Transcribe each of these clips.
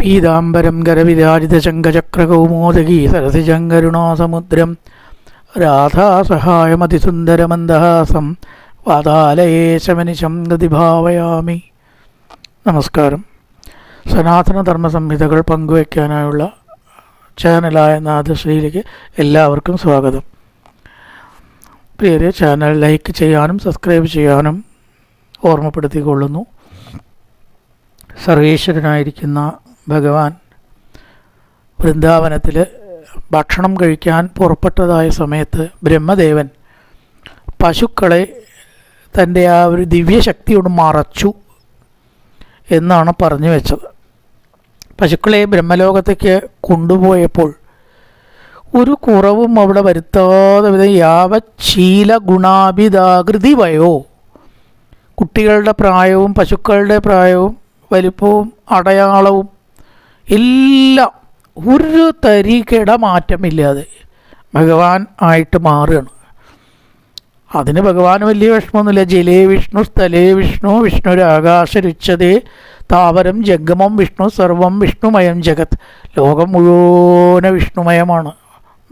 പീതാംബരം ഗരവിരാജിതശങ്കചക്രകൗമോദകീ സരസിജങ്കരുണാസമുദ്രം രാധാസഹായമതിസുന്ദരമന്ദഹാസം വാതാലയേശമനിശം ഗതിഭാവയാമി നമസ്കാരം. സനാതനധർമ്മ സംഹിതകൾ പങ്കുവയ്ക്കാനായുള്ള ചാനലായ നാദശ്രീയിലേക്ക് എല്ലാവർക്കും സ്വാഗതം. പേര് ചാനൽ ലൈക്ക് ചെയ്യാനും സബ്സ്ക്രൈബ് ചെയ്യാനും ഓർമ്മപ്പെടുത്തിക്കൊള്ളുന്നു. സർവേശ്വരനായിരിക്കുന്ന ഭഗവാൻ വൃന്ദാവനത്തിൽ ഭക്ഷണം കഴിക്കാൻ പുറപ്പെട്ടതായ സമയത്ത് ബ്രഹ്മദേവൻ പശുക്കളെ തന്റെ ആ ഒരു ദിവ്യശക്തിയോട് മറച്ചു എന്നാണ് പറഞ്ഞു വെച്ചത്. പശുക്കളെ ബ്രഹ്മലോകത്തേക്ക് കൊണ്ടുപോയപ്പോൾ ഒരു കുറവും അവിടെ വരുത്താതെ വിധം യാവശീല ഗുണാഭിതാകൃതി വയോ? കുട്ടികളുടെ പ്രായവും പശുക്കളുടെ പ്രായവും വലിപ്പവും അടയാളവും എല്ലാം ഒരു തരികിട മാറ്റമില്ലാതെ ഭഗവാൻ ആയിട്ട് മാറുകയാണ്. അതിന് ഭഗവാൻ വലിയ വിഷമമൊന്നുമില്ല. ജലേ വിഷ്ണു സ്ഥലേ വിഷ്ണു വിഷ്ണുരാകാശരുച്ചതേ താവരം ജംഗമം വിഷ്ണു സർവം വിഷ്ണുമയം ജഗത്. ലോകം മുഴുവന വിഷ്ണുമയമാണ്.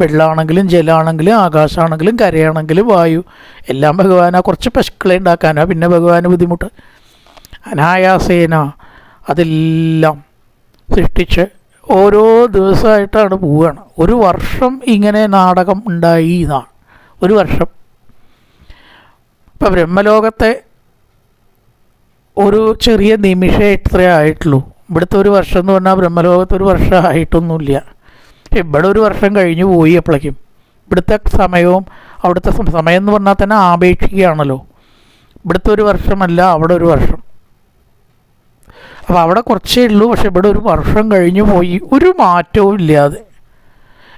വെള്ളമാണെങ്കിലും ജലമാണെങ്കിലും ആകാശമാണെങ്കിലും കരയാണെങ്കിലും വായു. എല്ലാം ഭഗവാനാ. കുറച്ച് പശുക്കളെ ഉണ്ടാക്കാനാ. പിന്നെ ഭഗവാന് ബുദ്ധിമുട്ട്. അനായാസേന. അതെല്ലാം സൃഷ്ടിച്ച് ഓരോ ദിവസമായിട്ടാണ് പോവുകയാണ്. ഒരു വർഷം ഇങ്ങനെ നാടകം ഉണ്ടായി എന്നാണ്. ഒരു വർഷം. ഇപ്പം ബ്രഹ്മലോകത്തെ ഒരു ചെറിയ നിമിഷം ഇത്രേ ആയിട്ടുള്ളൂ. ഇവിടുത്തെ ഒരു വർഷം എന്ന് പറഞ്ഞാൽ ബ്രഹ്മലോകത്ത് ഒരു വർഷം ആയിട്ടൊന്നുമില്ല. ഇവിടെ ഒരു വർഷം കഴിഞ്ഞു പോയി അപ്പോഴേക്കും. ഇവിടുത്തെ സമയവും അവിടുത്തെ സമയം എന്ന് പറഞ്ഞാൽ തന്നെ ആപേക്ഷിക്കുകയാണല്ലോ. ഇവിടുത്തെ ഒരു വർഷമല്ല അവിടെ ഒരു വർഷം. അപ്പോൾ അവിടെ കുറച്ചേ ഉള്ളൂ പക്ഷെ ഇവിടെ ഒരു വർഷം കഴിഞ്ഞു പോയി ഒരു മാറ്റവും ഇല്ലാതെ.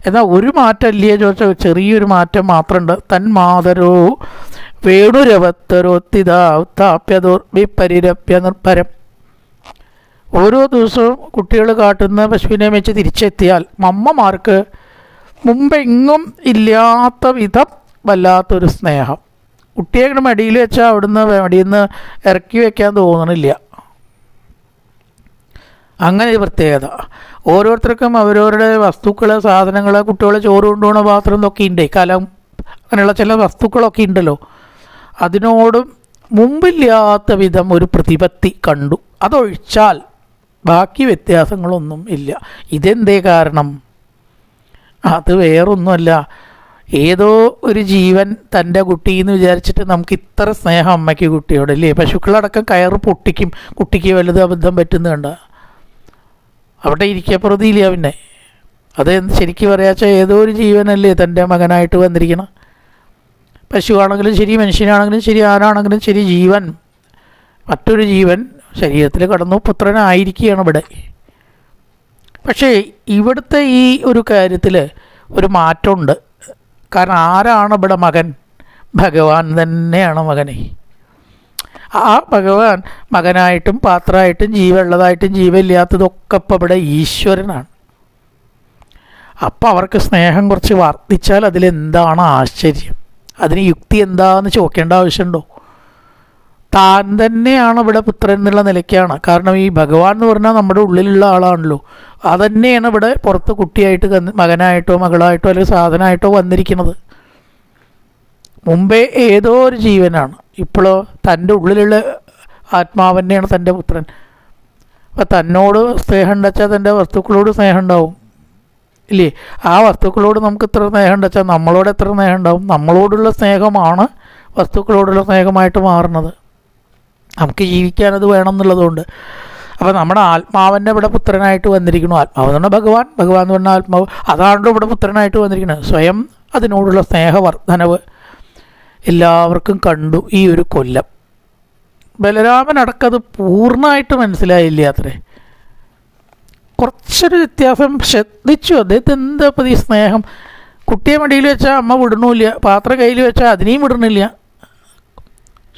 എന്നാൽ ഒരു മാറ്റം ഇല്ലേ ചോദിച്ചാൽ ചെറിയൊരു മാറ്റം മാത്രമുണ്ട്. തന്മാതരോ വേണുരവത്തരോത്തിതാപ്യതോ വിപരിരപ്യ നിർഭരം ഓരോ ദിവസവും കുട്ടികൾ കാട്ടുന്ന പശുവിനെ വെച്ച് തിരിച്ചെത്തിയാൽ അമ്മമാർക്ക് മുമ്പെങ്ങും ഇല്ലാത്ത വിധം വല്ലാത്തൊരു സ്നേഹം. കുട്ടിയെ മടിയിൽ വെച്ചാൽ അവിടുന്ന് മടിയിൽ നിന്ന് ഇറക്കി വയ്ക്കാൻ തോന്നണില്ല. അങ്ങനെ ഒരു പ്രത്യേകത. ഓരോരുത്തർക്കും അവരവരുടെ വസ്തുക്കൾ സാധനങ്ങൾ കുട്ടികളെ ചോറ് കൊണ്ടുപോകുന്ന പാത്രം ഇതൊക്കെ ഉണ്ട് കലം അങ്ങനെയുള്ള ചില വസ്തുക്കളൊക്കെ ഉണ്ടല്ലോ അതിനോടും മുമ്പില്ലാത്ത വിധം ഒരു പ്രതിപത്തി കണ്ടു. അതൊഴിച്ചാൽ ബാക്കി വ്യത്യാസങ്ങളൊന്നും ഇല്ല. ഇതെന്തേ കാരണം? അത് വേറൊന്നുമല്ല. ഏതോ ഒരു ജീവൻ തന്റെ കുട്ടി എന്ന് വിചാരിച്ചിട്ട് നമുക്ക് ഇത്ര സ്നേഹം അമ്മയ്ക്ക് കുട്ടിയോട് അല്ലേ പശുക്കളടക്കം കയറ് പൊട്ടിക്കും. കുട്ടിക്ക് വലുത് അബദ്ധം പറ്റുന്ന കണ്ട ഇരിക്കുക പ്രതിയില്ല പിന്നെ അത് ശരിക്കും പറയാച്ചാൽ ഏതോ ഒരു ജീവനല്ലേ തന്റെ മകനായിട്ട് വന്നിരിക്കണം. പശുവാണെങ്കിലും ശരി മനുഷ്യനാണെങ്കിലും ശരി ആരാണെങ്കിലും ശരി ജീവൻ. മറ്റൊരു ജീവൻ ശരീരത്തിൽ കടന്നു പുത്രനായിരിക്കുകയാണ് ഇവിടെ. പക്ഷേ ഇവിടുത്തെ ഈ ഒരു കാര്യത്തിൽ ഒരു മാറ്റമുണ്ട്. കാരണം ആരാണ് ഇവിടെ മകൻ? ഭഗവാൻ തന്നെയാണ് മകനെ. ആ ഭഗവാൻ മകനായിട്ടും പാത്രമായിട്ടും ജീവുള്ളതായിട്ടും ജീവനില്ലാത്തതൊക്കെ ഇപ്പം ഇവിടെ ഈശ്വരനാണ്. അപ്പം അവർക്ക് സ്നേഹം കുറച്ച് വർദ്ധിച്ചാൽ അതിലെന്താണ് ആശ്ചര്യം? അതിന് യുക്തി എന്താണെന്ന് ചോദിക്കേണ്ട ആവശ്യമുണ്ടോ? താൻ തന്നെയാണ് ഇവിടെ പുത്രൻ എന്നുള്ള നിലയ്ക്കാണ്. കാരണം ഈ ഭഗവാൻ എന്ന് പറഞ്ഞാൽ നമ്മുടെ ഉള്ളിലുള്ള ആളാണല്ലോ. അതന്നെയാണ് ഇവിടെ പുറത്ത് കുട്ടിയായിട്ട് മകനായിട്ടോ മകളായിട്ടോ അല്ലെങ്കിൽ സാധനമായിട്ടോ വന്നിരിക്കുന്നത്. മുമ്പേ ഏതോ ഒരു ജീവനാണ്. ഇപ്പോഴോ തന്റെ ഉള്ളിലുള്ള ആത്മാവ് തന്നെയാണ് തന്റെ പുത്രൻ. അപ്പം തന്നോട് സ്നേഹം ഉണ്ടച്ചാൽ തന്റെ വസ്തുക്കളോട് സ്നേഹം ഉണ്ടാവും. ഇല്ലേ? ആ വസ്തുക്കളോട് നമുക്ക് ഇത്ര സ്നേഹം ഉണ്ടച്ചാൽ നമ്മളോട് എത്ര സ്നേഹം ഉണ്ടാവും? നമ്മളോടുള്ള സ്നേഹമാണ് വസ്തുക്കളോടുള്ള സ്നേഹമായിട്ട് മാറുന്നത്. നമുക്ക് ജീവിക്കാൻ അത് വേണം എന്നുള്ളതുകൊണ്ട്. അപ്പോൾ നമ്മുടെ ആത്മാവിന്റെ ഇവിടെ പുത്രനായിട്ട് വന്നിരിക്കുന്നു. ആത്മാവ് എന്ന് പറഞ്ഞാൽ ഭഗവാൻ. ഭഗവാൻ എന്ന് പറഞ്ഞാൽ ആത്മാവ്. അതാണല്ലോ ഇവിടെ പുത്രനായിട്ട് വന്നിരിക്കുന്നത്. സ്വയം അതിനോടുള്ള സ്നേഹവർദ്ധനവ് എല്ലാവർക്കും കണ്ടു ഈ ഒരു കൊല്ലം. ബലരാമൻ അടക്കത് പൂർണമായിട്ട് മനസ്സിലായില്ല അത്രേ? കുറച്ചൊരു വ്യത്യാസം ശ്രദ്ധിച്ചു. അദ്ദേഹത്തെ എന്താ ഇപ്പം ഈ സ്നേഹം? കുട്ടിയെ മടിയിൽ വെച്ചാൽ അമ്മ വിടണില്ല പാത്രം കയ്യിൽ വെച്ചാൽ അതിനെയും വിടണില്ല.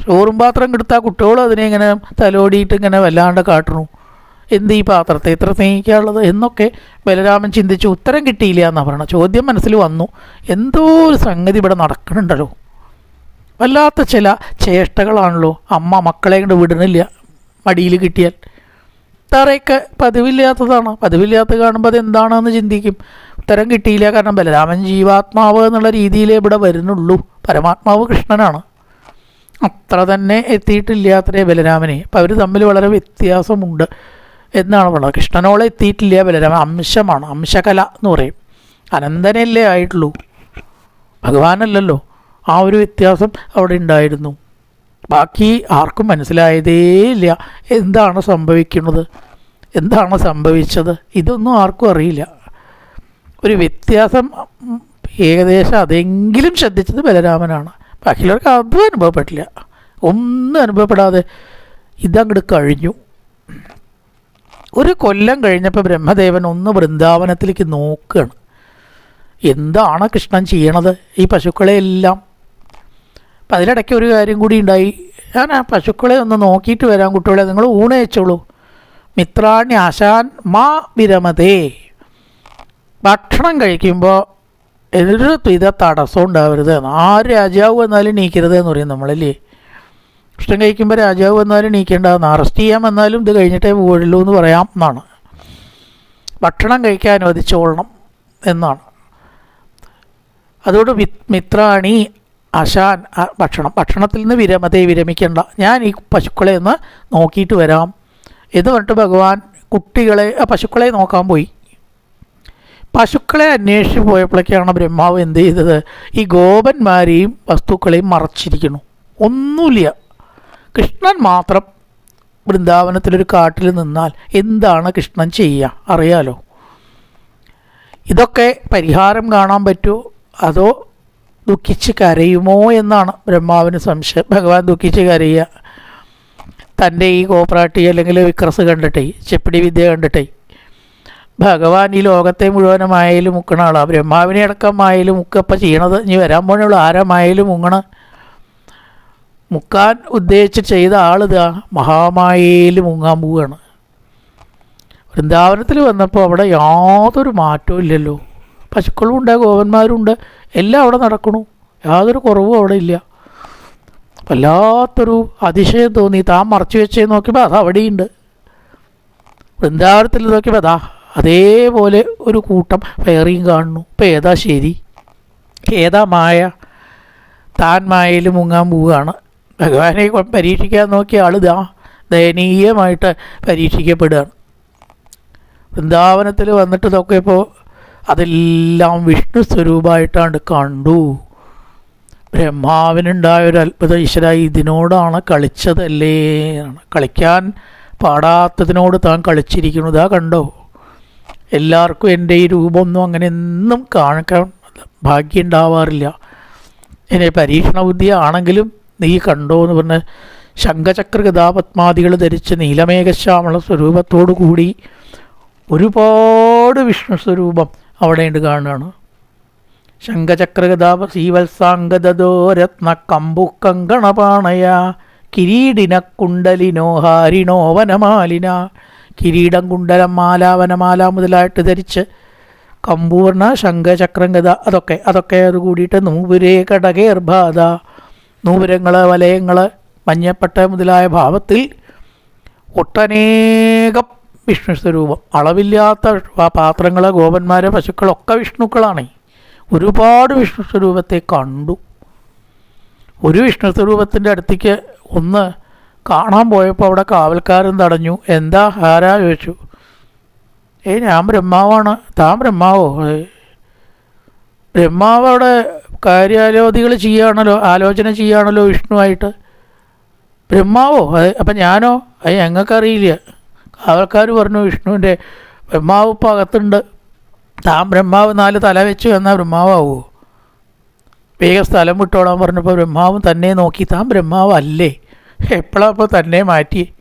ചോറും പാത്രം കെടുത്താൽ കുട്ടികളും അതിനെ ഇങ്ങനെ തലോടിയിട്ട് ഇങ്ങനെ വല്ലാണ്ട് കാട്ടണു. എന്ത് ഈ പാത്രത്തെ ഇത്ര സ്നേഹിക്കാനുള്ളത് എന്നൊക്കെ ബലരാമൻ ചിന്തിച്ചു. ഉത്തരം കിട്ടിയില്ല എന്നാണ് പറയണത് ചോദ്യം മനസ്സിൽ വന്നു. എന്തോ ഒരു സംഗതി ഇവിടെ നടക്കണുണ്ടല്ലോ വല്ലാത്ത ചില ചേഷ്ടകളാണല്ലോ. അമ്മ മക്കളെ കൊണ്ട് വിടണില്ല മടിയിൽ കിട്ടിയാൽ. തറയൊക്കെ പതിവില്ലാത്തതാണ്. പതിവില്ലാത്ത കാണുമ്പോൾ അത് എന്താണെന്ന് ചിന്തിക്കും. ഉത്തരം കിട്ടിയില്ല. കാരണം ബലരാമൻ ജീവാത്മാവ് എന്നുള്ള രീതിയിലേ ഇവിടെ വരുന്നുള്ളൂ. പരമാത്മാവ് കൃഷ്ണനാണ്. അത്ര തന്നെ എത്തിയിട്ടില്ലാത്രേ ബലരാമനെ. അപ്പം അവർ തമ്മിൽ വളരെ വ്യത്യാസമുണ്ട് എന്നാണ് പറയുന്നത്. കൃഷ്ണനോളം എത്തിയിട്ടില്ല ബലരാമൻ. അംശമാണ്. അംശകല എന്ന് പറയും. അനന്തനല്ലേ ആയിട്ടുള്ളൂ. ഭഗവാനല്ലല്ലോ. ആ ഒരു വ്യത്യാസം അവിടെ ഉണ്ടായിരുന്നു. ബാക്കി ആർക്കും മനസ്സിലായതേ ഇല്ല. എന്താണ് സംഭവിക്കുന്നത്? എന്താണ് സംഭവിച്ചത്? ഇതൊന്നും ആർക്കും അറിയില്ല. ഒരു വ്യത്യാസം ഏകദേശം അതെങ്കിലും ശ്രദ്ധിച്ചത് ബലരാമനാണ്. ബാക്കിയുള്ളവർക്ക് അതും അനുഭവപ്പെട്ടില്ല. ഒന്നും അനുഭവപ്പെടാതെ ഇതങ്ങോട്ട് കഴിഞ്ഞു. ഒരു കൊല്ലം കഴിഞ്ഞപ്പോൾ ബ്രഹ്മദേവൻ ഒന്ന് വൃന്ദാവനത്തിലേക്ക് നോക്കുകയാണ്. എന്താണ് കൃഷ്ണൻ ചെയ്യണത്? ഈ പശുക്കളെ എല്ലാം അപ്പം അതിലിടയ്ക്ക് ഒരു കാര്യം കൂടി ഉണ്ടായി. ഞാൻ ആ പശുക്കളെ ഒന്ന് നോക്കിയിട്ട് വരാം കുട്ടികളെ. നിങ്ങൾ ഊണയച്ചോളൂ മിത്രാണി ആശാൻ മാ വിരമതേ. ഭക്ഷണം കഴിക്കുമ്പോൾ ഒരു വിധ തടസ്സം ഉണ്ടാവരുത്. ആര് രാജാവ് വന്നാലും നീക്കരുത് എന്ന് പറയും നമ്മളല്ലേ. ഇഷ്ടം കഴിക്കുമ്പോൾ രാജാവ് വന്നാലും നീക്കേണ്ടതെന്ന് അറസ്റ്റ് ചെയ്യാൻ വന്നാലും ഇത് കഴിഞ്ഞിട്ടേ പോയുള്ളൂ എന്ന് പറയാം എന്നാണ്. ഭക്ഷണം കഴിക്കാൻ അനുവദിച്ചോളണം എന്നാണ്. അതുകൊണ്ട് മിത്രാണി അശാൻ ആ, ഭക്ഷണം. ഭക്ഷണത്തിൽ നിന്ന് വിരമതയെ വിരമിക്കേണ്ട. ഞാൻ ഈ പശുക്കളെ ഒന്ന് നോക്കിയിട്ട് വരാം. എന്ന് പറഞ്ഞിട്ട് ഭഗവാൻ കുട്ടികളെ ആ പശുക്കളെ നോക്കാൻ പോയി. പശുക്കളെ അന്വേഷിച്ച് പോയപ്പോഴേക്കാണ് ബ്രഹ്മാവ് എന്ത് ചെയ്തത്? ഈ ഗോപന്മാരെയും വസ്തുക്കളെയും മറച്ചിരിക്കുന്നു. ഒന്നുമില്ല. കൃഷ്ണൻ മാത്രം വൃന്ദാവനത്തിലൊരു കാട്ടിൽ നിന്നാൽ എന്താണ് കൃഷ്ണൻ ചെയ്യുക? അറിയാലോ? ഇതൊക്കെ പരിഹാരം കാണാൻ പറ്റുമോ അതോ ദുഃഖിച്ച് കരയുമോ എന്നാണ് ബ്രഹ്മാവിന് സംശയം. ഭഗവാൻ ദുഃഖിച്ച് കരയുക. തന്റെ ഈ കോപ്രാട്ടി അല്ലെങ്കിൽ വിക്രസ് കണ്ടിട്ടേ ചെപ്പിടി വിദ്യ കണ്ടിട്ടേ ഭഗവാൻ ഈ ലോകത്തെ മുഴുവനും ആയാലും മുക്കണ ആളാണ് ബ്രഹ്മാവിനെ അടക്കം മായയിൽ മുക്കപ്പം ചെയ്യണത് ഇനി വരാൻ പോണുള്ളൂ ആരമായാലും മുങ്ങണ. മുക്കാൻ ഉദ്ദേശിച്ച് ചെയ്ത ആളിതാ മഹാമായയിൽ മുങ്ങാൻ പോവുകയാണ് വൃന്ദാവനത്തിൽ വന്നപ്പോൾ അവിടെ യാതൊരു മാറ്റവും ഇല്ലല്ലോ. പശുക്കളും ഉണ്ട് ഗോപന്മാരുണ്ട് എല്ലാം അവിടെ നടക്കണു. യാതൊരു കുറവും അവിടെ ഇല്ല. വല്ലാത്തൊരു അതിശയം തോന്നി. താൻ മറച്ചു വെച്ചേ നോക്കിയപ്പോൾ അത് അവിടെയുണ്ട്. വൃന്ദാവനത്തിൽ നോക്കിയപ്പോൾ അതാ അതേപോലെ ഒരു കൂട്ടം വേറെയും കാണുന്നു. ഇപ്പം ഏതാ ശരി? ഏതാ മായ? താൻ മായയിൽ മുങ്ങാൻ പോവുകയാണ്. ഭഗവാനെ പരീക്ഷിക്കാൻ നോക്കിയ ആൾ ഇതാ ദയനീയമായിട്ട് പരീക്ഷിക്കപ്പെടുകയാണ്. വൃന്ദാവനത്തിൽ വന്നിട്ട് നോക്കിയപ്പോൾ അതെല്ലാം വിഷ്ണു സ്വരൂപമായിട്ടാണ് കണ്ടു. ബ്രഹ്മാവിനുണ്ടായ ഒരു അത്ഭുത ഈശ്വര ഇതിനോടാണ് കളിച്ചതല്ലേ? കളിക്കാൻ പാടാത്തതിനോട് താൻ കളിച്ചിരിക്കുന്നത് കണ്ടോ? എല്ലാവർക്കും എന്റെ ഈ രൂപമൊന്നും അങ്ങനെ എന്നും കാണിക്കാൻ ഭാഗ്യം ഉണ്ടാവാറില്ല. എന്നെ പരീക്ഷണ ബുദ്ധിയാണെങ്കിലും നീ കണ്ടോ എന്ന് പറഞ്ഞ് ശംഖചക്ര കഥാപത്മാദികൾ ധരിച്ച് നീലമേഘശ്യാമള സ്വരൂപത്തോടു കൂടി ഒരുപാട് വിഷ്ണു സ്വരൂപം അവിടെയുണ്ട് കാണുകയാണ്. ശംഖചക്രഗതാപ ശ്രീവത്സാംഗദോ രത്ന കമ്പുക്കങ്കണപാണയ കിരീടിന കുണ്ടലിനോ ഹാരിണോ വനമാലിന. കിരീടം കുണ്ടലം മാല വനമാല മുതലായിട്ട് ധരിച്ച് കമ്പൂർണ ശംഖചക്രം ഗത അതൊക്കെ അതൊക്കെ അത് കൂടിയിട്ട് നൂപുരേ കടകേർബാധ നൂപുരങ്ങൾ വലയങ്ങൾ മഞ്ഞപ്പട്ട മുതലായ ഭാവത്തിൽ ഒട്ടനേകം വിഷ്ണു സ്വരൂപം അളവില്ലാത്ത പാത്രങ്ങൾ ഗോപന്മാരെ പശുക്കളൊക്കെ വിഷ്ണുക്കളാണ്. ഒരുപാട് വിഷ്ണു സ്വരൂപത്തെ കണ്ടു. ഒരു വിഷ്ണു സ്വരൂപത്തിന്റെ അടുത്തേക്ക് ഒന്ന് കാണാൻ പോയപ്പോൾ അവിടെ കാവൽക്കാരൻ തടഞ്ഞു. എന്താ? ആരാ? ചോദിച്ചു. ഏ ഞാൻ ബ്രഹ്മാവാണ്. താൻ ബ്രഹ്മാവോ? ബ്രഹ്മാവ് അവിടെ കാര്യാലോചികൾ ചെയ്യുകയാണല്ലോ ആലോചന ചെയ്യുകയാണല്ലോ വിഷ്ണുവായിട്ട്. ബ്രഹ്മാവോ? അപ്പം ഞാനോ? അത് ഞങ്ങൾക്കറിയില്ല. കാവൽക്കാർ പറഞ്ഞു വിഷ്ണുവിന്റെ ബ്രഹ്മാവ് ഇപ്പോൾ അകത്തുണ്ട്. താൻ ബ്രഹ്മാവ് നാല് തല വെച്ച് എന്നാൽ ബ്രഹ്മാവോ വേഗം സ്ഥലം വിട്ടോളാൻ പറഞ്ഞപ്പോൾ ബ്രഹ്മാവും തന്നെ നോക്കി താൻ ബ്രഹ്മാവല്ലേ? എപ്പോഴാണ് അപ്പോൾ തന്നെ മാറ്റി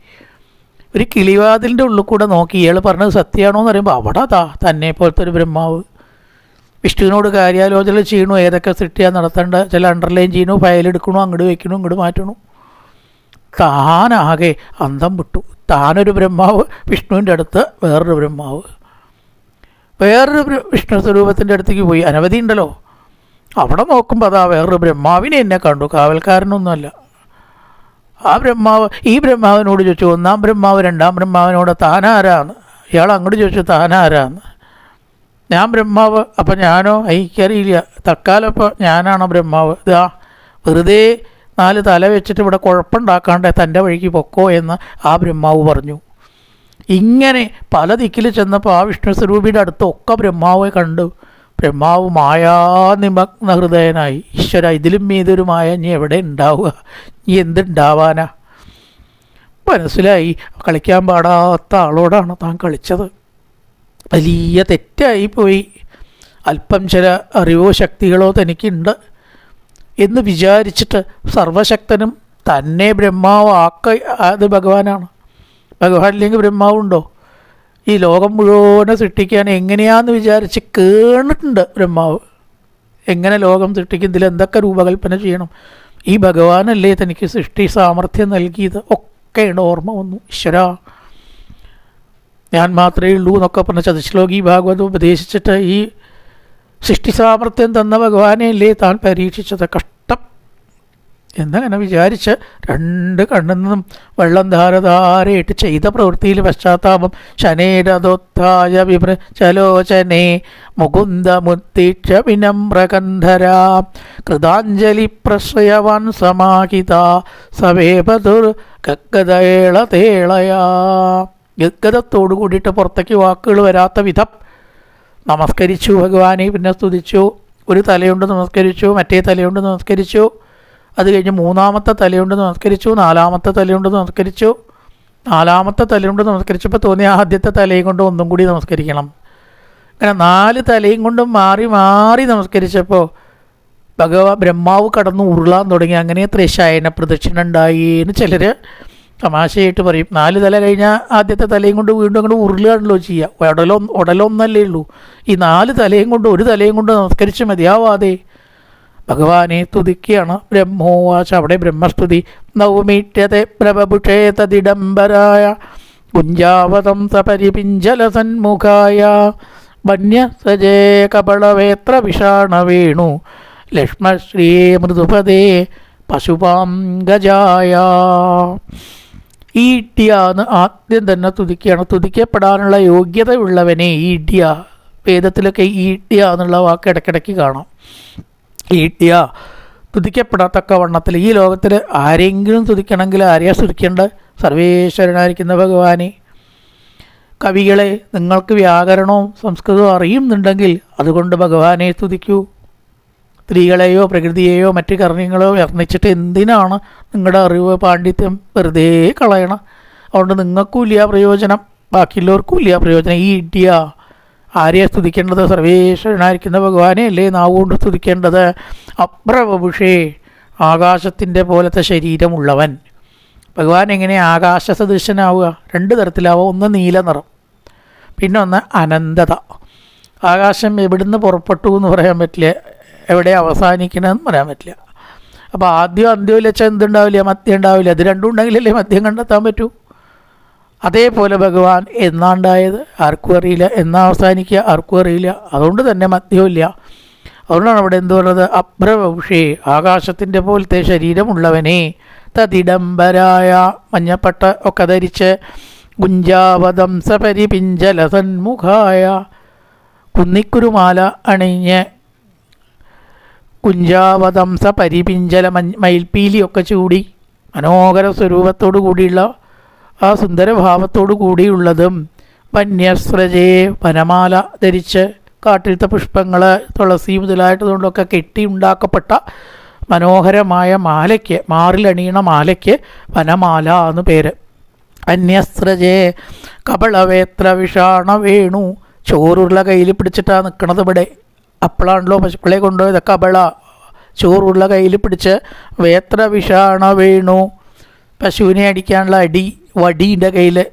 ഒരു കിളിവാതിലിന്റെ ഉള്ളിൽ കൂടെ നോക്കി ഇയാൾ പറഞ്ഞത് സത്യമാണോ എന്ന് പറയുമ്പോൾ അവിടെ താ തന്നെ പോലത്തെ ഒരു ബ്രഹ്മാവ്. വിഷ്ണുവിനോട് കാര്യാലോചന ചെയ്യണു ഏതൊക്കെ സൃഷ്ടിയാണ് നടത്തേണ്ട ചില അണ്ടർലൈൻ ചെയ്യണു ഫയലെടുക്കണു അങ്ങോട്ട് വയ്ക്കണു ഇങ്ങോട്ട് മാറ്റണു? താനാകെ അന്തം വിട്ടു. താനൊരു ബ്രഹ്മാവ് വിഷ്ണുവിന്റെ അടുത്ത് വേറൊരു ബ്രഹ്മാവ്. വേറൊരു വിഷ്ണു സ്വരൂപത്തിന്റെ അടുത്തേക്ക് പോയി. അനവധി ഉണ്ടല്ലോ. അവിടെ നോക്കുമ്പോൾ അതാ വേറൊരു ബ്രഹ്മാവിനെ എന്നെ കണ്ടു. കാവൽക്കാരനൊന്നുമല്ല. ആ ബ്രഹ്മാവ് ഈ ബ്രഹ്മാവിനോട് ചോദിച്ചു ഒന്നാം ബ്രഹ്മാവ് രണ്ടാം ബ്രഹ്മാവിനോട് താനാരാന്ന് ഇയാൾ അങ്ങോട്ട് ചോദിച്ചു താനാരാന്ന്. ഞാൻ ബ്രഹ്മാവ് അപ്പം ഞാനോ? എനിക്കറിയില്ല. തക്കാലപ്പോൾ ഞാനാണ് ബ്രഹ്മാവ്? ഇതാ വെറുതെ നാല് തല വെച്ചിട്ട് ഇവിടെ കുഴപ്പമുണ്ടാക്കാണ്ട് തന്റെ വഴിക്ക് പൊക്കോ എന്ന് ആ ബ്രഹ്മാവ് പറഞ്ഞു. ഇങ്ങനെ പല ദിക്കിൽ ചെന്നപ്പോൾ ആ വിഷ്ണു സ്വരൂപിയുടെ അടുത്തൊക്കെ ബ്രഹ്മാവെ കണ്ടു. ബ്രഹ്മാവ് മായാനിമഗ്ന ഹൃദയനായി. ഈശ്വര ഇതിലും മീതൊരു മായ നീ എവിടെ ഉണ്ടാവുക? നീ എന്തുണ്ടാവാനാ? മനസ്സിലായി. കളിക്കാൻ പാടാത്ത ആളോടാണ് താൻ കളിച്ചത്. വലിയ തെറ്റായി പോയി അല്പം ചില അറിവോ ശക്തികളോ തനിക്കുണ്ട്. എന്ന് വിചാരിച്ചിട്ട് സർവശക്തനും തന്നെ ബ്രഹ്മാവാക്ക അത് ഭഗവാനാണ്. ഭഗവാനില്ലെങ്കിൽ ബ്രഹ്മാവുണ്ടോ? ഈ ലോകം മുഴുവനെ സൃഷ്ടിക്കാൻ എങ്ങനെയാന്ന് വിചാരിച്ച് കേണിട്ടുണ്ട് ബ്രഹ്മാവ്. എങ്ങനെ ലോകം സൃഷ്ടിക്കും? ഇതിൽ എന്തൊക്കെ രൂപകൽപ്പന ചെയ്യണം? ഈ ഭഗവാനല്ലേ തനിക്ക് സൃഷ്ടി സാമർഥ്യം നൽകിയത്? ഒക്കെയാണ് ഓർമ്മ വന്നു. ഈശ്വര. ഞാൻ മാത്രമേ ഉള്ളൂ എന്നൊക്കെ പറഞ്ഞ ചതുശ്ലോകി ഭാഗവതം ഉപദേശിച്ചിട്ട് ഈ സൃഷ്ടി സാമർഥ്യം തന്ന ഭഗവാനെ ഭഗവാനെയല്ലേ താൻ പരീക്ഷിച്ചത് കഷ്ടം എന്നങ്ങനെ വിചാരിച്ച് രണ്ട് കണ്ണെന്നും വെള്ളം ധാരധാരയിട്ട് ചെയ്ത പ്രവൃത്തിയിൽ പശ്ചാത്താപം. ശനേരതൊത്തായ വിപ്ര ചലോചനെ മുകുന്ദ മുത്തീക്ഷ വിനമ്രകന്ധര കൃതാഞ്ജലി പ്രശ്രയവാൻ സമാഹിത. സവേപതുർ ഗദ്ഗതേള തേളയാ കൂടിയിട്ട് പുറത്തേക്ക് വാക്കുകൾ വരാത്ത വിധം നമസ്കരിച്ചു ഭഗവാനെ. പിന്നെ സ്തുതിച്ചു. ഒരു തലയുണ്ട് നമസ്കരിച്ചു മറ്റേ തലയുണ്ട് നമസ്കരിച്ചു. അത് കഴിഞ്ഞ് മൂന്നാമത്തെ തലയുണ്ട് നമസ്കരിച്ചു നാലാമത്തെ തലയുണ്ട് നമസ്കരിച്ചു. നാലാമത്തെ തലയുണ്ട് നമസ്കരിച്ചപ്പോൾ തോന്നിയ ആദ്യത്തെ തലയും കൊണ്ട് ഒന്നും കൂടി നമസ്കരിക്കണം. അങ്ങനെ നാല് തലയും കൊണ്ടും മാറി മാറി നമസ്കരിച്ചപ്പോൾ ഭഗവാൻ ബ്രഹ്മാവ് കടന്നു ഉരുളാൻ തുടങ്ങി. അങ്ങനെ ത്രേശായന പ്രദക്ഷിണ ഉണ്ടായി എന്ന് ചിലർ തമാശയായിട്ട് പറയും. നാല് തല കഴിഞ്ഞാൽ ആദ്യത്തെ തലയും കൊണ്ട് വീണ്ടും അങ്ങോട്ട് ഉരുളുകയാണല്ലോ ചെയ്യുക ഉടലോ ഉടലൊന്നല്ലേ ഉള്ളൂ. ഈ നാല് തലയും കൊണ്ട് ഒരു തലയും കൊണ്ട് നമസ്കരിച്ച് മതിയാവാതെ. ഭഗവാനെ സ്തുതിക്കുകയാണ് ബ്രഹ്മോവാച. അവിടെ ബ്രഹ്മസ്തുതി. നവമീറ്റതെ പ്രഭഭുഷേതദിഡംബരായ കുഞ്ചാവതം സപരിപിഞ്ചലസന്മുഖായ വന്യസജേ കപളവേത്ര വിഷാണവേണു ലക്ഷ്മശ്രീ മൃദുപദേ പശുപാം ഗജായ. ഈഡ്യാന്ന് ആദ്യം തന്നെ തുതിക്കുകയാണ്. തുതിക്കപ്പെടാനുള്ള യോഗ്യതയുള്ളവനെ ഇടിയ വേദത്തിലൊക്കെ ഈ ഈഡ്യ എന്നുള്ള വാക്ക് ഇടയ്ക്കിടയ്ക്ക് കാണാം. ഇടിയ തുതിക്കപ്പെടാത്തക്ക വണ്ണത്തിൽ ഈ ലോകത്തിൽ ആരെങ്കിലും തുതിക്കണമെങ്കിൽ ആരെയാ സ്തുതിക്കേണ്ടത് സർവേശ്വരനായിരിക്കുന്ന ഭഗവാനെ. കവികളെ നിങ്ങൾക്ക് വ്യാകരണവും സംസ്കൃതവും അറിയുന്നുണ്ടെങ്കിൽ അതുകൊണ്ട് ഭഗവാനെ സ്തുതിക്കൂ സ്ത്രീകളെയോ പ്രകൃതിയെയോ മറ്റു കർമ്മങ്ങളോ വർണിച്ചിട്ട് എന്തിനാണ് നിങ്ങളുടെ അറിവ് പാണ്ഡിത്യം വെറുതെ കളയണം? അതുകൊണ്ട് നിങ്ങൾക്കും ഇല്ല പ്രയോജനം. ബാക്കിയുള്ളവർക്കും ഇല്ല പ്രയോജനം. ഈ ഇഡിയ ആരെയെ സ്തുതിക്കേണ്ടത്? സർവേശ്വരനായിരിക്കുന്ന ഭഗവാനെ അല്ലേ നാവുകൊണ്ട് സ്തുതിക്കേണ്ടത്? അപ്രവപുഷേ ആകാശത്തിന്റെ പോലത്തെ ശരീരമുള്ളവൻ. ഭഗവാൻ എങ്ങനെ ആകാശ സദൃശനാവുക രണ്ട് തരത്തിലാവുക ഒന്ന് നീല നിറം പിന്നെ ഒന്ന് അനന്തത. ആകാശം എവിടുന്ന് പുറപ്പെട്ടു എന്ന് പറയാൻ പറ്റില്ല. എവിടെ അവസാനിക്കണമെന്ന് പറയാൻ പറ്റില്ല. അപ്പോൾ ആദ്യം അന്ത്യവും വെച്ചാൽ എന്തുണ്ടാവില്ല? മദ്യം ഉണ്ടാവില്ല. അത് രണ്ടും ഉണ്ടെങ്കിലല്ലേ മദ്യം കണ്ടെത്താൻ പറ്റൂ? അതേപോലെ ഭഗവാൻ എന്നാണ്ടായത്? ആർക്കും അറിയില്ല. എന്നാ അവസാനിക്കുക? ആർക്കും അറിയില്ല. അതുകൊണ്ട് തന്നെ മദ്യമില്ല അതുകൊണ്ടാണ് അവിടെ എന്ത് പറയുന്നത് അഭ്രവംഷേ ആകാശത്തിന്റെ പോലത്തെ ശരീരമുള്ളവനെ തതിഡംബരായ മഞ്ഞപ്പട്ട ഒക്കെ ധരിച്ച് കുഞ്ചാവതംസ പരിപിഞ്ചല കുന്നിക്കുരുമാല അണിഞ്ഞ് കുഞ്ചാവതംസ പരിപിഞ്ചല മയിൽപ്പീലിയൊക്കെ ചൂടി മനോഹര സ്വരൂപത്തോടു കൂടിയുള്ള ആ സുന്ദരഭാവത്തോടു കൂടിയുള്ളതും വന്യസ്രജേ വനമാല ധരിച്ച് കാട്ടിലത്തെ പുഷ്പങ്ങൾ തുളസി മുതലായിട്ടുകൊണ്ടൊക്കെ കെട്ടി ഉണ്ടാക്കപ്പെട്ട മനോഹരമായ മാലയ്ക്ക് മാറിലണിയണ മാലയ്ക്ക് വനമാല എന്ന് പേര്. അന്യസ്രജേ കപളവേത്ര വിഷാണ വേണു ചോറുള്ള കയ്യിൽ പിടിച്ചിട്ടാണ് നിൽക്കണത് ഇവിടെ. അപ്പോഴാണല്ലോ പശുക്കളെ കൊണ്ടുപോയത് കബള ചോറുള്ള കയ്യിൽ പിടിച്ച് വേത്ര വിഷാണ വേണു. പശുവിനെ അടിക്കാനുള്ള അടി വടിയുടെ കയ്യിൽ.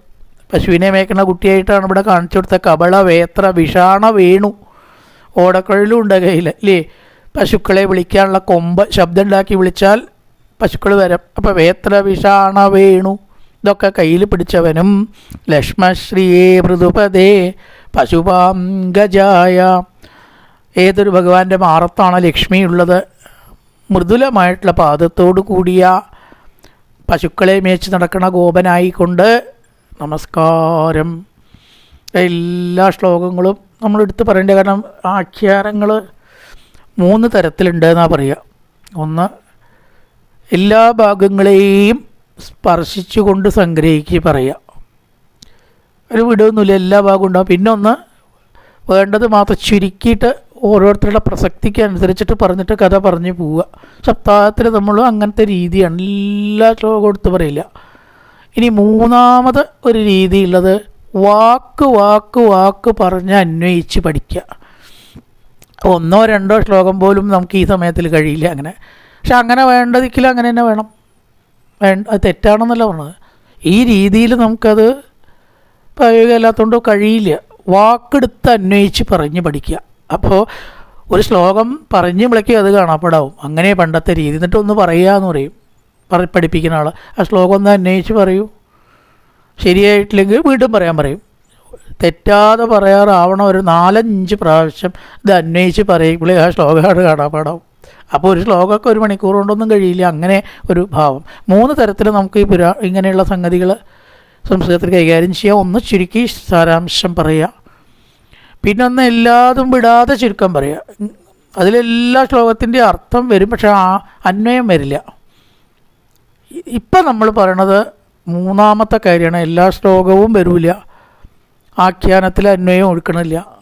പശുവിനെ മേക്കുന്ന കുട്ടിയായിട്ടാണ് ഇവിടെ കാണിച്ചു കൊടുത്ത കബള വേത്ര വിഷാണ വേണു. ഓടക്കുഴലും ഉണ്ട് കയ്യിൽ അല്ലേ? പശുക്കളെ വിളിക്കാനുള്ള കൊമ്പ് ശബ്ദം ഉണ്ടാക്കി വിളിച്ചാൽ പശുക്കൾ വരും. അപ്പോൾ വേത്ര വിഷാണ വേണു. ഇതൊക്കെ കയ്യിൽ പിടിച്ചവനും ലക്ഷ്മശ്രീയേ മൃദുപദേ പശുപാം ഗജായ. ഏതൊരു ഭഗവാന്റെ മാറത്താണ് ലക്ഷ്മി ഉള്ളത് മൃദുലമായിട്ടുള്ള പാദത്തോടു കൂടിയ പശുക്കളെ മേച്ച് നടക്കുന്ന ഗോപനായിക്കൊണ്ട് നമസ്കാരം. എല്ലാ ശ്ലോകങ്ങളും നമ്മൾ എടുത്ത് പറയേണ്ട കാരണം ആഖ്യാനങ്ങൾ മൂന്ന് തരത്തിലുണ്ട് എന്നാണ് പറയുക ഒന്ന് എല്ലാ ഭാഗങ്ങളെയും സ്പർശിച്ചുകൊണ്ട് സംഗ്രഹിക്കുക പറയുക ഒരു വിടൊന്നുമില്ല എല്ലാ ഭാഗവും ഉണ്ടാവും. പിന്നെ ഒന്ന് വേണ്ടത് മാത്രം ചുരുക്കിയിട്ട് ഓരോരുത്തരുടെ പ്രസക്തിക്ക് അനുസരിച്ചിട്ട് പറഞ്ഞിട്ട് കഥ പറഞ്ഞു പോവുക. സപ്താഹത്തിൽ നമ്മൾ അങ്ങനത്തെ രീതിയാണ്. എല്ലാ ശ്ലോകം എടുത്ത് പറയില്ല. ഇനി മൂന്നാമത് ഒരു രീതിയുള്ളത് വാക്ക് വാക്ക് വാക്ക് പറഞ്ഞ് അന്വയിച്ച് പഠിക്കുക. ഒന്നോ രണ്ടോ ശ്ലോകം പോലും നമുക്ക് ഈ സമയത്തിൽ കഴിയില്ല അങ്ങനെ. പക്ഷെ അങ്ങനെ വേണ്ടതിക്കിൽ അങ്ങനെ തന്നെ വേണം. വേണ്ട അത് തെറ്റാണെന്നല്ല പറഞ്ഞത്. ഈ രീതിയിൽ നമുക്കത് പ്രായോഗികമല്ലാത്തതുകൊണ്ട് കഴിയില്ല. വാക്കെടുത്ത് അന്വയിച്ച് പറഞ്ഞ് പഠിക്കുക. അപ്പോൾ ഒരു ശ്ലോകം പറഞ്ഞ് വിളിക്കുക അത് കാണാപ്പെടാവും. അങ്ങനെ പണ്ടത്തെ രീതി. എന്നിട്ട് ഒന്ന് പറയുക എന്ന് പറയും. പറ പഠിപ്പിക്കുന്ന ആൾ ആ ശ്ലോകം ഒന്ന് അന്വേഷിച്ച് പറയൂ. ശരിയായിട്ടില്ലെങ്കിൽ വീണ്ടും പറയാൻ പറയും. തെറ്റാതെ പറയാറാവണം ഒരു നാലഞ്ച് പ്രാവശ്യം ഇത് അന്വയിച്ച് പറയുമ്പോൾ ആ ശ്ലോകമാണ് കാണാപ്പാടാവും. അപ്പോൾ ഒരു ശ്ലോകമൊക്കെ ഒരു മണിക്കൂർ കൊണ്ടൊന്നും കഴിയില്ല. അങ്ങനെ ഒരു ഭാവം. മൂന്ന് തരത്തിൽ നമുക്ക് ഈ പുരാ ഇങ്ങനെയുള്ള സംഗതികൾ സംസ്കൃതത്തിൽ കൈകാര്യം ചെയ്യാം. ഒന്ന് ചുരുക്കി സാരാംശം പറയുക പിന്നെ ഒന്ന് എല്ലാതും വിടാതെ ചുരുക്കം പറയുക അതിലെല്ലാ ശ്ലോകത്തിന്റെ അർത്ഥം വരും പക്ഷെ ആ അന്വയം വരില്ല. ഇപ്പം നമ്മൾ പറയണത് മൂന്നാമത്തെ കാര്യമാണ്. എല്ലാ ശ്ലോകവും വരില്ല ആഖ്യാനത്തിൽ അന്വയം ഒഴുക്കണില്ല.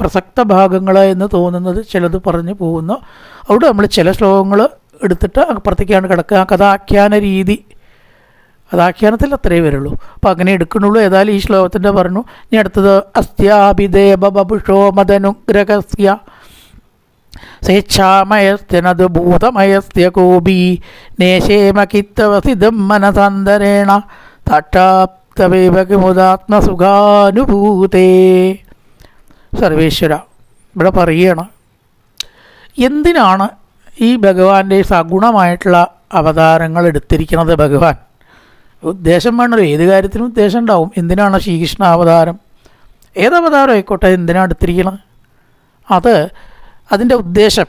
പ്രസക്ത ഭാഗങ്ങൾ എന്ന് തോന്നുന്നത് ചിലത് പറഞ്ഞു പോകുന്നു. അവിടെ നമ്മൾ ചില ശ്ലോകങ്ങൾ എടുത്തിട്ട് അപ്പുറത്തേക്കാണ് കിടക്കുക. ആ കഥാഖ്യാന രീതി അതാഖ്യാനത്തിൽ അത്രയേ വരുള്ളൂ. അപ്പോൾ അങ്ങനെ എടുക്കണുള്ളൂ ഏതായാലും ഈ ശ്ലോകത്തിന്റെ പറഞ്ഞു ഇനി അടുത്തത് അസ്ത്യാഭിദേവബുഷോ മതനുഗ്രഹസ്യ സ്വേച്ഛാമയസ്ത്യനത് ഭൂതമയസ്ത്യ കോപി നേശേമകിത്തവസിതം മനസാന്തരേണ തട്ടാപ്തവേവകിമുദാത്മസുഖാനുഭൂതേ സർവേശ്വര ഇവിടെ പറയണം എന്തിനാണ് ഈ ഭഗവാന്റെ സഗുണമായിട്ടുള്ള അവതാരങ്ങൾ എടുത്തിരിക്കുന്നത് ഭഗവാൻ? ഉദ്ദേശം വേണമല്ലോ. ഏത് കാര്യത്തിനും ഉദ്ദേശം ഉണ്ടാവും. എന്തിനാണ് ശ്രീകൃഷ്ണ അവതാരം? ഏതവതാരം ആയിക്കോട്ടെ എന്തിനാണ് എടുത്തിരിക്കുന്നത് അത് അതിന്റെ ഉദ്ദേശം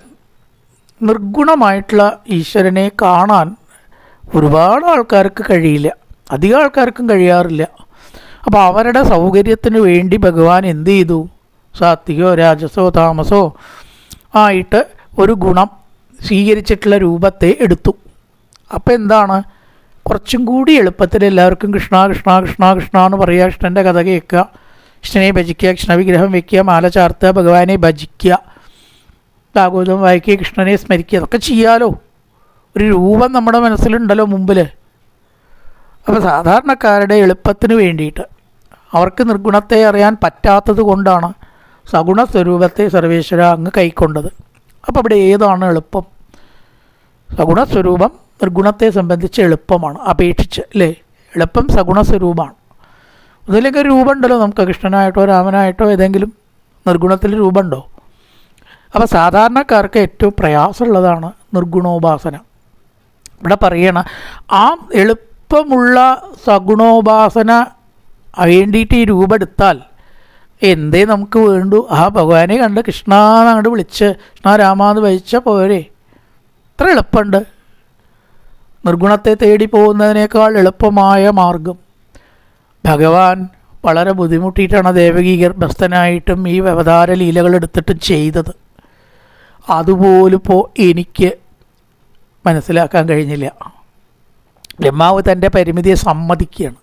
നിർഗുണമായിട്ടുള്ള ഈശ്വരനെ കാണാൻ ഒരുപാട് ആൾക്കാർക്ക് കഴിയില്ല. അധികം ആൾക്കാർക്കും കഴിയാറില്ല. അപ്പോൾ അവരുടെ സൗകര്യത്തിന് വേണ്ടി ഭഗവാൻ എന്ത് ചെയ്തു? സാത്വികോ രാജസോ താമസോ ആയിട്ട് ഒരു ഗുണം സ്വീകരിച്ചിട്ടുള്ള രൂപത്തെ എടുത്തു. അപ്പോൾ എന്താണ്? കുറച്ചും കൂടി എളുപ്പത്തിൽ എല്ലാവർക്കും കൃഷ്ണ കൃഷ്ണ കൃഷ്ണ കൃഷ്ണ എന്ന് പറയുക കൃഷ്ണന്റെ കഥ കേൾക്കുക കൃഷ്ണനെ ഭജിക്കുക കൃഷ്ണവിഗ്രഹം വയ്ക്കുക മാല ചാർത്തുക ഭഗവാനെ ഭജിക്കുക ഭാഗവതം വായിക്കുക കൃഷ്ണനെ സ്മരിക്കുക അതൊക്കെ ചെയ്യാലോ? ഒരു രൂപം നമ്മുടെ മനസ്സിലുണ്ടല്ലോ മുമ്പിൽ അപ്പോൾ സാധാരണക്കാരുടെ എളുപ്പത്തിന് വേണ്ടിയിട്ട് അവർക്ക് നിർഗുണത്തെ അറിയാൻ പറ്റാത്തത് കൊണ്ടാണ് സഗുണ സ്വരൂപത്തെ സർവേശ്വര അങ്ങ് കൈക്കൊണ്ടത്. അപ്പോൾ ഇവിടെ ഏതാണ് എളുപ്പം? സഗുണ സ്വരൂപം നിർഗുണത്തെ സംബന്ധിച്ച് എളുപ്പമാണ് അപേക്ഷിച്ച് അല്ലേ എളുപ്പം സഗുണ സ്വരൂപമാണ്. അതിലൊക്കെ രൂപം ഉണ്ടല്ലോ നമുക്ക് കൃഷ്ണനായിട്ടോ രാമനായിട്ടോ ഏതെങ്കിലും നിർഗുണത്തിൽ രൂപമുണ്ടോ? അപ്പോൾ സാധാരണക്കാർക്ക് ഏറ്റവും പ്രയാസമുള്ളതാണ് നിർഗുണോപാസന. ഇവിടെ പറയണ ആ എളുപ്പമുള്ള സഗുണോപാസന വേണ്ടിയിട്ട് ഈ രൂപം എടുത്താൽ എന്തേ നമുക്ക് വേണ്ടു? ആ ഭഗവാനെ കണ്ട് കൃഷ്ണ അങ്ങോട്ട് വിളിച്ച് കൃഷ്ണ രാമാന്ന് വഹിച്ച പോരെ? ഇത്ര എളുപ്പമുണ്ട്. നിർഗുണത്തെ തേടി പോകുന്നതിനേക്കാൾ എളുപ്പമായ മാർഗം. ഭഗവാൻ വളരെ ബുദ്ധിമുട്ടിയിട്ടാണ് ദേവകി ഗർഭസ്ഥനായിട്ടും ഈ അവതാര ലീലകൾ എടുത്തിട്ടും ചെയ്തത്. അതുപോലും ഇപ്പോൾ എനിക്ക് മനസ്സിലാക്കാൻ കഴിഞ്ഞില്ല. ബ്രഹ്മാവ് തന്റെ പരിമിതിയെ സമ്മതിക്കുകയാണ്.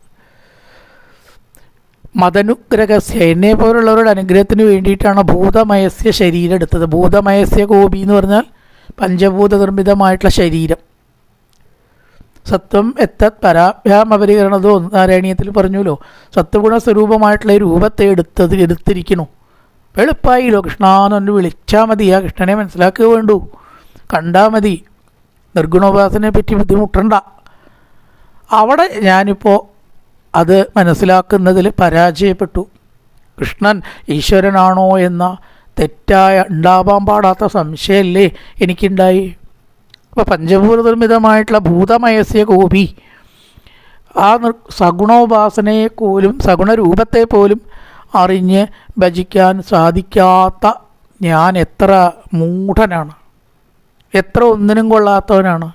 മതനുഗ്രഹസ്യ എന്നെ പോലുള്ളവരുടെ അനുഗ്രഹത്തിന് വേണ്ടിയിട്ടാണ് ഭൂതമയസ്യ ശരീരം എടുത്തത്. ഭൂതമയസ്യ ഗോപി എന്ന് പറഞ്ഞാൽ പഞ്ചഭൂത നിർമ്മിതമായിട്ടുള്ള ശരീരം. സത്വം എത്തത് പരാഭ്യാമപരീകരണതോ നാരായണീയത്തിൽ പറഞ്ഞുല്ലോ സത്വഗുണ സ്വരൂപമായിട്ടുള്ള രൂപത്തെ എടുത്തത് എടുത്തിരിക്കണു എളുപ്പമായില്ലോ കൃഷ്ണാനൊന്ന് വിളിച്ചാൽ മതി. ആ കൃഷ്ണനെ മനസ്സിലാക്കുക വേണ്ടു. കണ്ടാൽ മതി. നിർഗുണോപാസനയെ പറ്റി ബുദ്ധിമുട്ടണ്ട. അവിടെ ഞാനിപ്പോൾ അത് മനസ്സിലാക്കുന്നതിൽ പരാജയപ്പെട്ടു. കൃഷ്ണൻ ഈശ്വരനാണോ എന്ന തെറ്റായ ഉണ്ടാവാൻ പാടാത്ത സംശയമല്ലേ എനിക്കുണ്ടായി. അപ്പോൾ പഞ്ചഭൂത നിർമ്മിതമായിട്ടുള്ള ഭൂതമയസ്യ കോപി ആ സഗുണോപാസനയെ പോലും സഗുണരൂപത്തെ പോലും അറിഞ്ഞ് ഭജിക്കാൻ സാധിക്കാത്ത ഞാൻ എത്ര മൂഢനാണ്. എത്ര ഒന്നിനും കൊള്ളാത്തവനാണ്.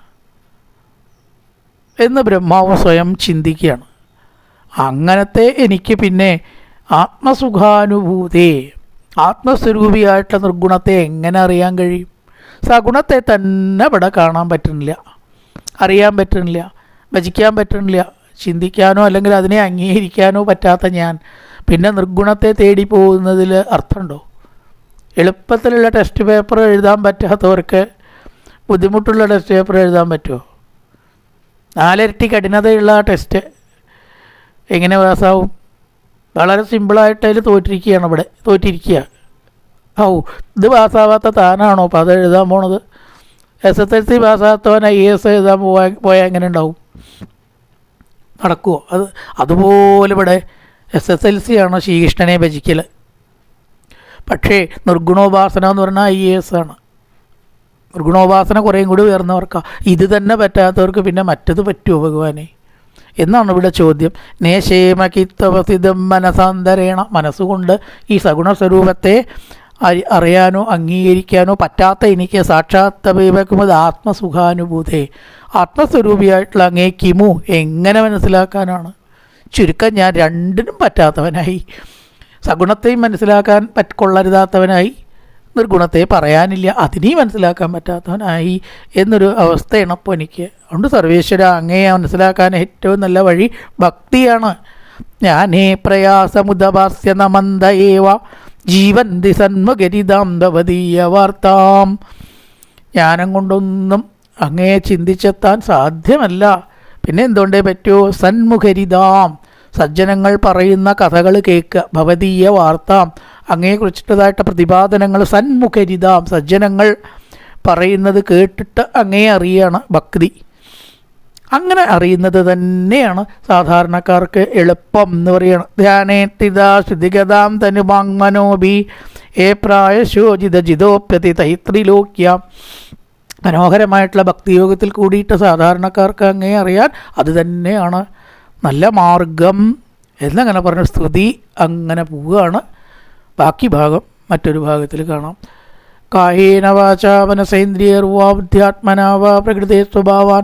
എന്ന് ബ്രഹ്മാവ് സ്വയം ചിന്തിക്കുകയാണ്. അങ്ങനത്തെ എനിക്ക് പിന്നെ ആത്മസുഖാനുഭൂതി ആത്മസ്വരൂപിയായിട്ടുള്ള നിർഗുണത്തെ എങ്ങനെ അറിയാൻ കഴിയും? സഗുണത്തെ തന്നെ ഇവിടെ കാണാൻ പറ്റുന്നില്ല. അറിയാൻ പറ്റുന്നില്ല. ഭജിക്കാൻ പറ്റുന്നില്ല. ചിന്തിക്കാനോ അല്ലെങ്കിൽ അതിനെ അംഗീകരിക്കാനോ പറ്റാത്ത ഞാൻ. പിന്നെ നിർഗുണത്തെ തേടി പോകുന്നതിൽ അർത്ഥമുണ്ടോ? എളുപ്പത്തിലുള്ള ടെസ്റ്റ് പേപ്പർ എഴുതാൻ പറ്റാത്തവർക്ക് ബുദ്ധിമുട്ടുള്ള ടെസ്റ്റ് പേപ്പർ എഴുതാൻ പറ്റുമോ? നാലിരട്ടി കഠിനതയുള്ള ടെസ്റ്റ് എങ്ങനെ പാസ്സാവും? വളരെ സിമ്പിളായിട്ട് അതിൽ തോറ്റിരിക്കുകയാണ് ഇവിടെ. തോറ്റിരിക്കുക. ഔ ഇത് പാസ്സാവാത്ത താനാണോ? അപ്പോൾ അത് എഴുതാൻ പോണത്. എസ് എസ് എൽ സി പാസ്സാകാത്തവൻ ഐ എസ് എഴുതാൻ പോവാ പോയാൽ എങ്ങനെ ഉണ്ടാവും? നടക്കുമോ അത് അതുപോലെ ഇവിടെ എസ് എസ് എൽ സി ആണ് ശ്രീകൃഷ്ണനെ ഭജിക്കൽ പക്ഷേ നിർഗുണോപാസന എന്ന് പറഞ്ഞാൽ ഐ എസ് ആണ്. നിർഗുണോപാസന കുറേയും കൂടി ഉയർന്നവർക്കാണ് ഇത് തന്നെ പറ്റാത്തവർക്ക് പിന്നെ മറ്റത് പറ്റുമോ ഭഗവാനെ? എന്നാണ് ഇവിടെ ചോദ്യം. നേശേമകിത്തവസിതം മനസാന്തരേണ. മനസ്സുകൊണ്ട് ഈ സഗുണ സ്വരൂപത്തെ അറിയാനോ അംഗീകരിക്കാനോ പറ്റാത്ത എനിക്ക് സാക്ഷാത്തമത് ആത്മസുഖാനുഭൂതേ. ആത്മസ്വരൂപിയായിട്ടുള്ള അങ്ങേ കിമു എങ്ങനെ മനസ്സിലാക്കാനാണ്? ചുരുക്കം ഞാൻ രണ്ടിനും പറ്റാത്തവനായി. സഗുണത്തെയും മനസ്സിലാക്കാൻ പറ്റ കൊള്ളരുതാത്തവനായി. നിർഗുണത്തെ പറയാനില്ല അതിനെയും മനസ്സിലാക്കാൻ പറ്റാത്തവനായി എന്നൊരു അവസ്ഥയാണ് അപ്പോൾ എനിക്ക്. അതുകൊണ്ട് സർവേശ്വര അങ്ങയെ മനസ്സിലാക്കാൻ ഏറ്റവും നല്ല വഴി ഭക്തിയാണ്. ഞാനേ പ്രയാസമുദഭാസ്യ നമന്ത ഏവ ജീവന്തി സന്മകരിതാം ഭവതീയ വാർത്താം. ജ്ഞാനം കൊണ്ടൊന്നും അങ്ങയെ ചിന്തിച്ചെത്താൻ സാധ്യമല്ല. പിന്നെ എന്തുകൊണ്ടേ പറ്റുമോ സന്മുഖരിതാം. സജ്ജനങ്ങൾ പറയുന്ന കഥകൾ കേൾക്കുക ഭവതീയ വാർത്താം. അങ്ങയെക്കുറിച്ചിട്ടതായിട്ട് പ്രതിപാദനങ്ങൾ സന്മുഖരിതാം. സജ്ജനങ്ങൾ പറയുന്നത് കേട്ടിട്ട് അങ്ങേ അറിയാണ് ഭക്തി. അങ്ങനെ അറിയുന്നത് തന്നെയാണ് സാധാരണക്കാർക്ക് എളുപ്പം എന്ന് പറയുന്നത് ധ്യാനേത്തിതാ ശ്രുതിഗതാം തനുമാങ്മനോബി ഏ പ്രായശോചിത ജിതോപ്യതി തൈത്രിലോക്യ. മനോഹരമായിട്ടുള്ള ഭക്തിയോഗത്തിൽ കൂടിയിട്ട് സാധാരണക്കാർക്ക് അങ്ങേ അറിയാൻ അത് തന്നെയാണ്. നല്ല മാർഗം എന്നങ്ങനെ പറഞ്ഞ. സ്തുതി അങ്ങനെ പോവുകയാണ്. ബാക്കി ഭാഗം മറ്റൊരു ഭാഗത്തിൽ കാണാം. കായേന വാചാ മനസേന്ദ്രിയർവാ ബുദ്ധ്യാത്മനാ വാ പ്രകൃതേ സ്വഭാവാൻ